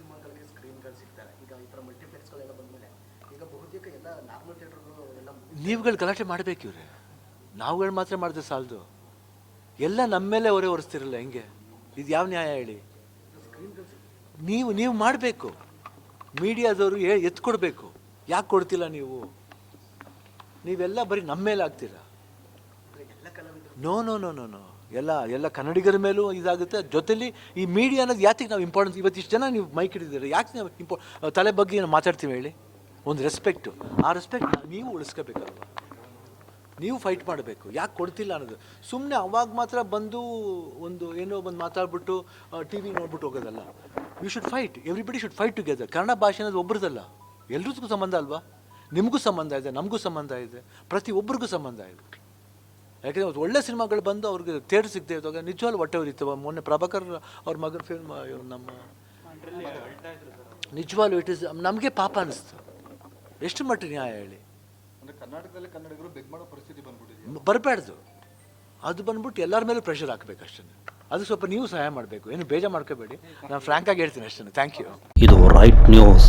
ಸಿನಿಮಾಗಳಿಗೆ ಸ್ಕ್ರೀನ್ಗಳು ಸಿಗ್ತಾರೆ ಈಗ ಈ ಥರ ಮಲ್ಟಿಪ್ಲೆಕ್ಸ್ಗಳೆಲ್ಲ ಬಂದಮೇಲೆ ಈಗ ಬಹುತೇಕ ಎಲ್ಲ ನಾರ್ಮಲ್ ಥಿಯೇಟರ್ಗಳು ಎಲ್ಲ ನೀವುಗಳು ಗಲಾಟೆ ಮಾಡಬೇಕು ಇವ್ರೆ. ನಾವುಗಳು ಮಾತ್ರ ಮಾಡಿದ್ರೆ ಸಾಲದು. ಎಲ್ಲ ನಮ್ಮ ಮೇಲೆ ಹೊರೆ ಒರೆಸ್ತಿರಲ್ಲ ಹೆಂಗೆ? ಇದು ಯಾವ ನ್ಯಾಯ ಹೇಳಿ? ನೀವು ನೀವು ಮಾಡಬೇಕು. ಮೀಡಿಯಾದವರು ಎತ್ಕೊಡ್ಬೇಕು. ಯಾಕೆ ಕೊಡ್ತಿಲ್ಲ ನೀವು? ನೀವೆಲ್ಲ ಬರೀ ನಮ್ಮ ಮೇಲೆ ಆಗ್ತೀರಾ no no no no no ಎಲ್ಲ ಎಲ್ಲ ಕನ್ನಡಿಗರ ಮೇಲೂ ಇದಾಗುತ್ತೆ. ಜೊತೆಲಿ ಈ ಮೀಡಿಯಾ ಅನ್ನೋದು ಯಾತಕ್ಕೆ ನಾವು ಇಂಪಾರ್ಟೆನ್ಸ್ ಇವತ್ತಿಷ್ಟು ಜನ ನೀವು ಮೈಕ್ ಹಿಡಿದಿದ್ದೀರಿ. ಯಾಕೆ ನಾವು ಇಂಪಾ ತಲೆ ಬಗ್ಗೆ ಏನು ಮಾತಾಡ್ತೀವಿ ಹೇಳಿ? ಒಂದು ರೆಸ್ಪೆಕ್ಟು ಆ ರೆಸ್ಪೆಕ್ಟ್ ನೀವು ಉಳಿಸ್ಕೋಬೇಕಲ್ವ? ನೀವು ಫೈಟ್ ಮಾಡಬೇಕು. ಯಾಕೆ ಕೊಡ್ತಿಲ್ಲ ಅನ್ನೋದು. ಸುಮ್ಮನೆ ಅವಾಗ ಮಾತ್ರ ಬಂದು ಒಂದು ಏನೋ ಬಂದು ಮಾತಾಡ್ಬಿಟ್ಟು ಟಿ ವಿ ನೋಡ್ಬಿಟ್ಟು ಹೋಗೋದಲ್ಲ. You should fight everybody should fight together Kannada ಭಾಷೆ ಅನ್ನೋದು ಒಬ್ಬರದಲ್ಲ ಎಲ್ರಿಗೂ ಸಂಬಂಧ ಅಲ್ವಾ? ನಿಮಗೂ ಸಂಬಂಧ ಇದೆ, ನಮಗೂ ಸಂಬಂಧ ಇದೆ ಪ್ರತಿ ಒಬ್ರಿಗೂ ಸಂಬಂಧ ಇದೆ. ಯಾಕೆಂದರೆ ಅವತ್ತು ಒಳ್ಳೆ ಸಿನಿಮಾಗಳು ಬಂದು ಅವ್ರಿಗೆ ಥಿಯೇಟರ್ ಸಿಗದೆ ಇದ್ದಾಗ ನಿಜವಾಗ್ಲೂ ಹೊಟ್ಟೆ ಉರಿತವ ಮೊನ್ನೆ ಪ್ರಭಾಕರ್ ಅವ್ರ ಮಗನ ಫಿಲ್ಮ್ ನಮ್ಮ ನಿಜವಾಗ್ಲೂ ಇಟ್ ಇಸ್ ನಮಗೆ ಪಾಪ ಅನಿಸ್ತು. ಎಷ್ಟು ಮಟ್ಟಿಗೆ ನ್ಯಾಯ ಹೇಳಿ. ಅಂದ್ರೆ ಕರ್ನಾಟಕದಲ್ಲಿ ಕನ್ನಡಿಗರು ಬೆಗ್ ಮಾಡೋ ಪರಿಸ್ಥಿತಿ ಬಂದ್ಬಿಟ್ಟಿದೆ. ಬರಬಾರ್ದು ಅದು ಬಂದ್ಬಿಟ್ಟು ಎಲ್ಲರ ಮೇಲೂ ಪ್ರೆಷರ್ ಹಾಕಬೇಕು ಅಷ್ಟೇ. ಅದು ಸ್ವಲ್ಪ ನೀವು ಸಹಾಯ ಮಾಡಬೇಕು. ಏನು ಬೇಜಾರು ಮಾಡ್ಕೋಬೇಡಿ. ನಾನು ಫ್ರ್ಯಾಂಕಾಗಿ ಹೇಳ್ತೀನಿ ಅಷ್ಟೇ. ಥ್ಯಾಂಕ್ ಯು ಇದು ರೈಟ್ ನ್ಯೂಸ್